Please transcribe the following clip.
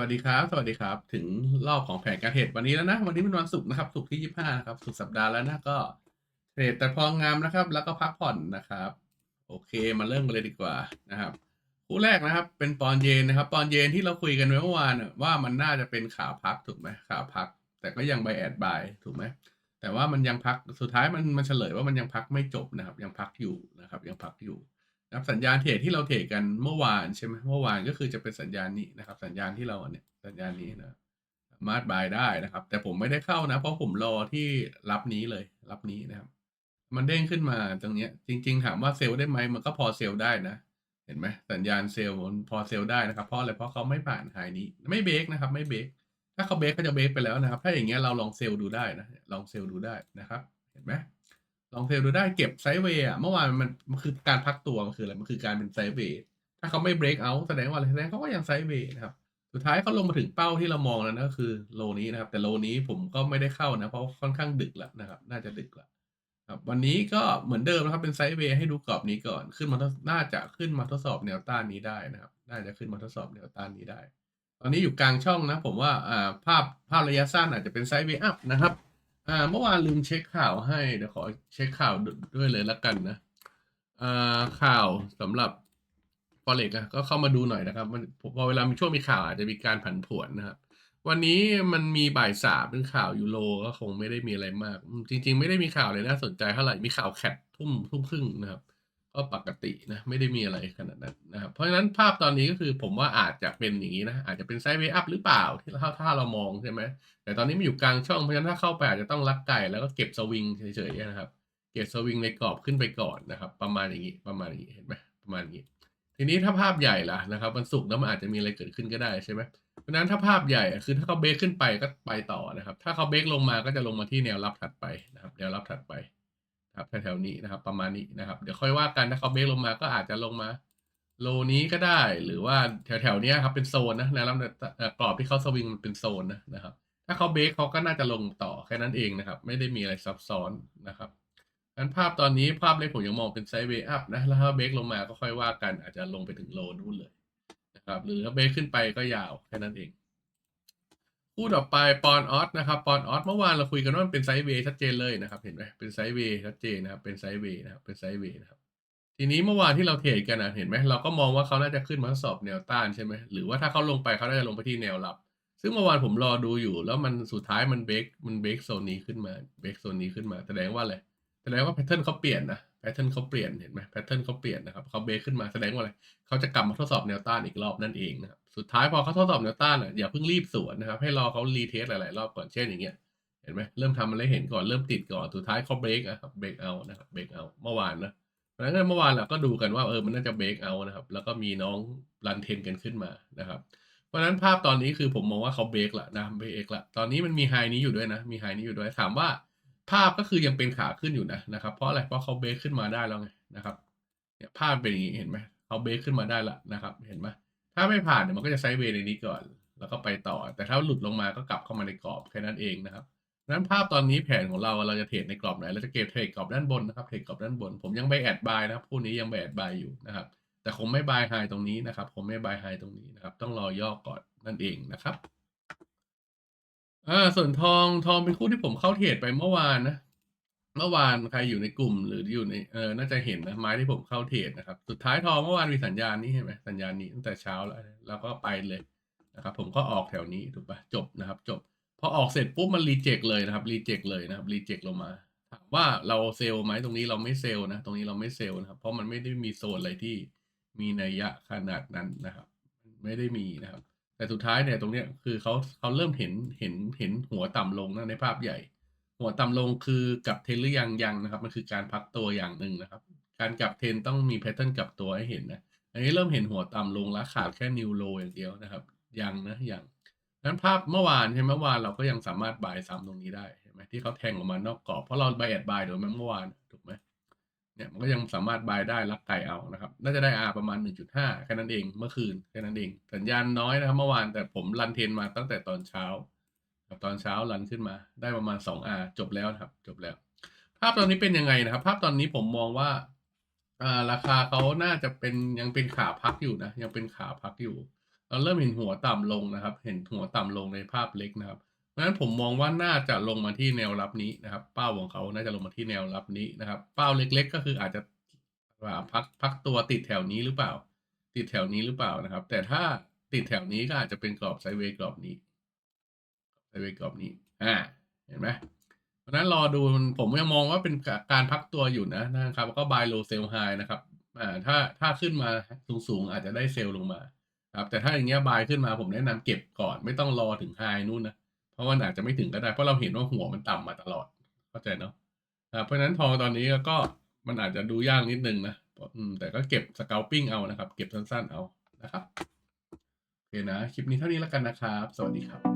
วัสดีครับ สวัสดีครับ ถึงรอบของแผนการเทรดวันนี้แล้วนะ วันนี้เป็นวันศุกร์นะครับ ศุกร์ที่25นะครับ สุดสัปดาห์แล้วนะก็เทรดแต่พองามนะครับ แล้วก็พักผ่อนนะครับ โอเค มาเริ่มกันเลยดีกว่านะครับ คู่แรกนะครับ เป็นปอนเยนนะครับ ปอนเยนที่เราคุยกันไว้เมื่อวานว่ามันน่าจะเป็นขาพักถูกไหมขาพัก แต่ก็ยังไบแอดบายถูกไหม แต่ว่ามันยังพัก สุดท้ายมันมันเฉลยว่ามันยังพักไม่จบนะครับ ยังพักอยู่นะครับ ยังพักอยู่ นะครับสัญญาณเทรดที่เราเทรดกันเมื่อวานใช่ไหมเมื่อวานก็คือจะเป็นสัญญาณนี้นะครับ สัญญาณที่เราเนี่ยสัญญาณนี้นะสามารถบายได้นะครับ แต่ผมไม่ได้เข้านะ เพราะผมรอที่รับนี้เลย รับนี้นะครับ มันเด้งขึ้นมาตรงเนี้ย จริง ๆ ถามว่าเซลล์ได้ไหมมันก็พอเซลล์ได้นะ เห็นไหมสัญญาณเซลล์มันพอเซลล์ได้นะครับเพราะอะไรเพราะเขาไม่ผ่านไฮนี้ ไม่เบรกนะครับ ไม่เบรกถ้าเขาเบรกเขาจะเบรกไปแล้วนะครับ ถ้าอย่างเงี้ยเราลองเซลล์ดูได้นะลองเซลล์ดูได้นะครับ เห็นไหม ลองเซลดูได้เก็บไซด์เวย์อะเมื่อวานมันมันคือการพักตัวมันคืออะไรมันคือการเป็นไซด์เวย์ถ้าเขาไม่เบรกเอาแสดงว่าอะไรแสดงเขาก็ยังไซด์เวย์นะครับ สุดท้ายเขาลงมาถึงเป้าที่เรามองแล้วนะก็คือโลนี้นะครับ แต่โลนี้ผมก็ไม่ได้เข้านะเพราะค่อนข้างดึกแล้วนะครับ น่าจะดึกแล้วครับวันนี้ก็เหมือนเดิมนะครับเป็นไซด์เวย์ให้ดูกรอบนี้ก่อนขึ้นมาน่าจะขึ้นมาทดสอบแนวต้านนี้ได้นะครับ น่าจะขึ้นมาทดสอบแนวต้านนี้ได้ ตอนนี้อยู่กลางช่องนะ ผมว่าอ่าภาพภาพระยะสั้นอาจจะเป็นไซด์เวย์อัพนะครับ อ่า เมื่อวานลืมเช็คข่าวให้เดี๋ยวขอเช็คข่าวดด้วยเลยละกันนะอ่าข่าวสำหรับฟอเร็กก็เข้ามาดูหน่อยนะครับมันพอเวลามีช่วงมีข่าวอาจจะมีการผันผวนนะครับ วันนี้มันมีบ่ายสามเป็นข่าวยูโรก็คงไม่ได้มีอะไรมาก จริง ๆ ไม่ได้มีข่าวเลยน่าสนใจเท่าไหร่มีข่าวแคททุ่มทุ่มครึ่งนะครับ ก็ปกตินะไม่ได้มีอะไรขนาดนั้นนะครับเพราะฉะนั้นภาพตอนนี้ก็คือผมว่าอาจจะเป็นอย่างนี้นะอาจจะเป็นไซด์เวย์อัพหรือเปล่าที่ถ้าถ้าเรามองใช่ไหมแต่ตอนนี้มันอยู่กลางช่องเพราะฉะนั้นถ้าเข้าไปอาจจะต้องลักไก่แล้วก็เก็บสวิงเฉยๆนะครับ เก็บสวิงในกรอบขึ้นไปก่อนนะครับ ประมาณอย่างนี้ประมาณอย่างนี้เห็นไหมประมาณอย่างนี้ ทีนี้ถ้าภาพใหญ่ล่ะนะครับวันศุกแล้วมันอาจจะมีอะไรเกิดขึ้นก็ได้ใช่ไหมเพราะฉะนั้นถ้าภาพใหญ่คือถ้าเขาเบรกขึ้นไปก็ไปต่อนะครับ ถ้าเขาเบรกลงมาก็จะลงมาที่แนวรับถัดไปนะครับ แนวรับถัดไป ครับแถวๆนี้นะครับ ประมาณนี้นะครับ เดี๋ยวค่อยว่ากันถ้าเขาเบรกลงมาก็อาจจะลงมา โลนี้ก็ได้หรือว่าแถวๆนี้ครับเป็นโซนนะแนวรับเอ่อกรอบที่เขาสวิงมันเป็นโซนนะนะครับ ถ้าเขาเบรกเขาก็น่าจะลงต่อแค่นั้นเองนะครับ ไม่ได้มีอะไรซับซ้อนนะครับงั้นภาพตอนนี้ภาพเล็กผมยังมองเป็นไซด์เวย์อัพนะแล้วถ้าเบรกลงมาก็ค่อยว่ากันอาจจะลงไปถึงโลนู่นเลยนะครับ หรือถ้าเบรกขึ้นไปก็ยาวแค่นั้นเอง คู่ต่อไปปอนออสนะครับปอนออสเมื่อวานเราคุยกันว่ามันเป็นไซด์เวย์ชัดเจนเลยนะครับ เห็นไหมเป็นไซด์เวย์ชัดเจนนะครับ เป็นไซด์เวย์นะครับเป็นไซด์เวย์นะครับ ทีนี้เมื่อวานที่เราเทรดกันนะเห็นไหมเราก็มองว่าเขาน่าจะขึ้นมาทดสอบแนวต้านใช่ไหมหรือว่าถ้าเขาลงไปเขาน่าจะลงไปที่แนวรับ ซึ่งเมื่อวานผมรอดูอยู่ แล้วมันสุดท้ายมันเบรกมันเบรกโซนนี้ขึ้นมาเบรกโซนนี้ขึ้นมาแสดงว่าอะไรแสดงว่าแพทเทิร์นเขาเปลี่ยนนะแพทเทิร์นเขาเปลี่ยนเห็นไหมแพทเทิร์นเขาเปลี่ยนนะครับเขาเบรกขึ้นมาแสดงว่าอะไรเขาจะกลับมาทดสอบแนวต้านอีกรอบนั่นเองนะครับ สุดท้ายพอเขาทดสอบแนวต้านอะอย่าเพิ่งรีบสวนนะครับ ให้รอเขารีเทสหลาย ๆ รอบก่อนเช่นอย่างเงี้ยเห็นไหมเริ่มทำมันเลยเห็นก่อนเริ่มติดก่อนสุดท้ายเขาเบรกอะครับเบรกเอานะครับเบรกเอาเมื่อวานนะเพราะฉะนั้นเมื่อวานเราก็ดูกันว่าเออมันน่าจะเบรกเอานะครับ แล้วก็มีน้องรันเทนกันขึ้นมานะครับ เพราะฉะนั้นภาพตอนนี้คือผมมองว่าเขาเบรกละนะเบรกละตอนนี้มันมีไฮนี้อยู่ด้วยนะ มีไฮนี้อยู่ด้วยถามว่าภาพก็คือยังเป็นขาขึ้นอยู่นะนะครับ เพราะอะไรเพราะเขาเบรกขึ้นมาได้แล้วไงนะครับเนี่ยภาพเป็นอย่างนี้เห็นไหมเขาเบรกขึ้นมาได้ละนะครับ เห็นไหม ถ้าไม่ผ่านเนี่ยมันก็จะไซด์เวย์ในนี้ก่อน แล้วก็ไปต่อ แต่ถ้าหลุดลงมาก็กลับเข้ามาในกรอบแค่นั้นเองนะครับนั้นภาพตอนนี้แผนของเราเราจะเทรดในกรอบไหนเราจะเก็บเทรดกรอบด้านบนนะครับเทรดกรอบด้านบน ผมยังไปแอดบายนะครับผู้นี้ยังไปแอดบายอยู่นะครับ แต่คงไม่บายไฮตรงนี้นะครับคงไม่บายไฮตรงนี้นะครับ ต้องรอย่อก่อนนั่นเองนะครับอ่าส่วนทองทองเป็นคู่ที่ผมเข้าเทรดไปเมื่อวานนะ เมื่อวานใครอยู่ในกลุ่มหรืออยู่ในเออน่าจะเห็นนะไม้ที่ผมเข้าเทรดนะครับ สุดท้ายทองเมื่อวานมีสัญญาณนี้เห็นไหมสัญญาณนี้ตั้งแต่เช้าแล้วแล้วก็ไปเลยนะครับ ผมก็ออกแถวนี้ถูกปะจบนะครับ จบพอออกเสร็จปุ๊บมันรีเจ็คเลยนะครับรีเจ็คเลยนะครับรีเจ็คลงมาถามว่าเราเซลล์ไหมตรงนี้เราไม่เซลล์นะ ตรงนี้เราไม่เซลล์นะครับ เพราะมันไม่ได้มีโซนอะไรที่มีนัยยะขนาดนั้นนะครับ ไม่ได้มีนะครับ แต่สุดท้ายเนี่ยตรงเนี้ยคือเขาเขาเริ่มเห็นเห็นเห็นหัวต่ำลงนะในภาพใหญ่ หัวต่ำลงคือกลับเทนหรือยังยังนะครับ มันคือการพักตัวอย่างหนึ่งนะครับ การกลับเทนต้องมีแพทเทิร์นกลับตัวให้เห็นนะอันนี้เริ่มเห็นหัวต่ำลงแล้วขาดแค่นิวโลอย่างเดียวนะครับ ยังนะยังนั้นภาพเมื่อวานใช่ไหมเมื่อวานเราก็ยังสามารถบายซ้ำตรงนี้ได้เห็นไหมที่เขาแทงออกมานอกกรอบเพราะเราบายแอดบายโดยเมื่อวานถูกไหมเนี่ยมันก็ยังสามารถบายได้รักไก่เอานะครับ น่าจะได้อาประมาณ 1.5แค่นั้นเองเมื่อคืนแค่นั้นเอง สัญญาณน้อยนะครับเมื่อวานแต่ผมรันเทนมาตั้งแต่ตอนเช้า ตอนเช้ารันขึ้นมา ได้ประมาณ 2R จบแล้วครับ จบแล้ว ภาพตอนนี้เป็นยังไงนะครับ ภาพตอนนี้ผมมองว่าราคาเขาน่าจะเป็นยังเป็นขาพักอยู่นะ ยังเป็นขาพักอยู่ เราเริ่มเห็นหัวต่ำลงนะครับ เห็นหัวต่ำลงในภาพเล็กนะครับเพราะฉะนั้นผมมองว่าน่าจะลงมาที่แนวรับนี้นะครับ เป้าของเขาน่าจะลงมาที่แนวรับนี้นะครับ เป้าเล็ก ๆ ก็คืออาจจะพักพักตัวติดแถวนี้หรือเปล่า ติดแถวนี้หรือเปล่านะครับ แต่ถ้าติดแถวนี้ก็อาจจะเป็นกรอบไซด์เวย์กรอบนี้ ไซด์เวย์กรอบนี้อ่าเห็นไหมเพราะฉะนั้นรอดูผมยังมองว่าเป็นการพักตัวอยู่นะนะครับแล้วก็ buy low sell high นะครับอ่าถ้าถ้าขึ้นมาสูงๆ อาจจะได้เซลล์ลงมาครับแต่ถ้าอย่างเงี้ยบายขึ้นมาผมแนะนำเก็บก่อนไม่ต้องรอถึงไฮนู่นนะเพราะว่าอาจจะไม่ถึงก็ได้เพราะเราเห็นว่าหัวมันต่ำมาตลอดเข้าใจเนาะอ่าเพราะฉะนั้นพองตอนนี้ก็มันอาจจะดูยากนิดนึงนะอืมแต่ก็เก็บสเกลปิ้งเอานะครับ เก็บสั้นๆเอานะครับโอเคนะ คลิปนี้เท่านี้แล้วกันนะครับ สวัสดีครับ